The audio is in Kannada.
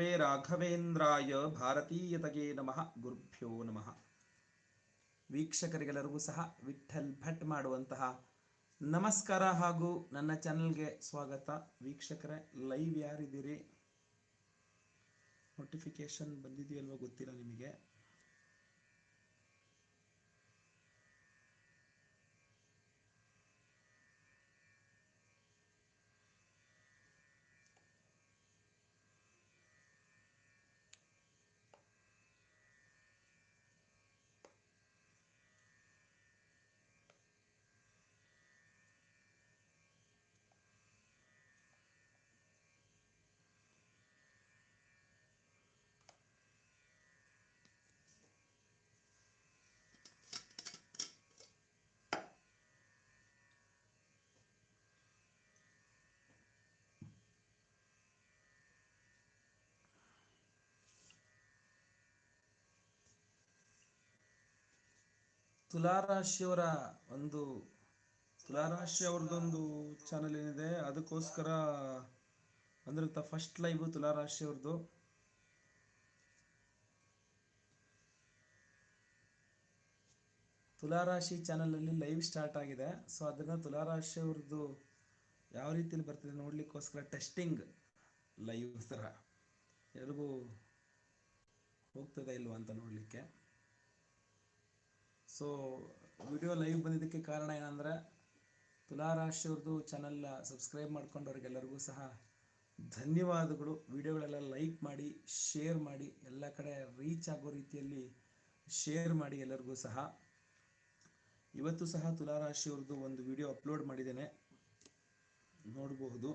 ವಿಷ್ಣವೇ ರಾಘವೇಂದ್ರಾಯ ಭಾರತೀಯತಗೆ ನಮಃ. ಗುರುಭ್ಯೋ ನಮಃ. ವೀಕ್ಷಕರಿಗೆಲ್ಲರಿಗೂ ಸಹ ವಿಠಲ್ ಭಟ್ ಮಾಡುವಂತಹ ನಮಸ್ಕಾರ ಹಾಗೂ ನನ್ನ ಚಾನಲ್ಗೆ ಸ್ವಾಗತ. ವೀಕ್ಷಕರೇ, ಲೈವ್ ಯಾರಿದ್ದೀರಿ? ನೋಟಿಫಿಕೇಶನ್ ಬಂದಿದೆಯಲ್ವೋ ಗೊತ್ತಿಲ್ಲ ನಿಮಗೆ. ತುಲಾರಾಶಿಯವರ ಒಂದು ತುಲಾರಾಶಿ ಅವ್ರದ್ದೊಂದು ಚಾನಲ್ ಏನಿದೆ, ಅದಕ್ಕೋಸ್ಕರ ಅಂದ್ರೆ ಫಸ್ಟ್ ಲೈವ್ ತುಲಾರಾಶಿ ಅವ್ರದ್ದು. ತುಲಾರಾಶಿ ಚಾನಲಲ್ಲಿ ಲೈವ್ ಸ್ಟಾರ್ಟ್ ಆಗಿದೆ. ಸೊ ಅದನ್ನ ತುಲಾರಾಶಿ ಅವ್ರದ್ದು ಯಾವ ರೀತಿಯಲ್ಲಿ ಬರ್ತದೆ ನೋಡ್ಲಿಕ್ಕೋಸ್ಕರ ಟೆಸ್ಟಿಂಗ್ ಲೈವ್ ಥರ ಎಲ್ರಿಗೂ ಹೋಗ್ತದೆ ಇಲ್ವಾ ಅಂತ ನೋಡಲಿಕ್ಕೆ? ಸೊ ವಿಡಿಯೋ ಲೈವ್ ಬಂದಿದ್ದಕ್ಕೆ ಕಾರಣ ಏನಂದರೆ, ತುಲಾರಾಶಿಯವ್ರದ್ದು ಚಾನಲ್ ಸಬ್ಸ್ಕ್ರೈಬ್ ಮಾಡ್ಕೊಂಡವ್ರಿಗೆಲ್ಲರಿಗೂ ಸಹ ಧನ್ಯವಾದಗಳು. ವಿಡಿಯೋಗಳೆಲ್ಲ ಲೈಕ್ ಮಾಡಿ ಶೇರ್ ಮಾಡಿ, ಎಲ್ಲ ಕಡೆ ರೀಚ್ ಆಗೋ ರೀತಿಯಲ್ಲಿ ಶೇರ್ ಮಾಡಿ ಎಲ್ಲರಿಗೂ ಸಹ. ಇವತ್ತು ಸಹ ತುಲಾರಾಶಿಯವ್ರದ್ದು ಒಂದು ವಿಡಿಯೋ ಅಪ್ಲೋಡ್ ಮಾಡಿದ್ದೇನೆ. ನೋಡಬಹುದು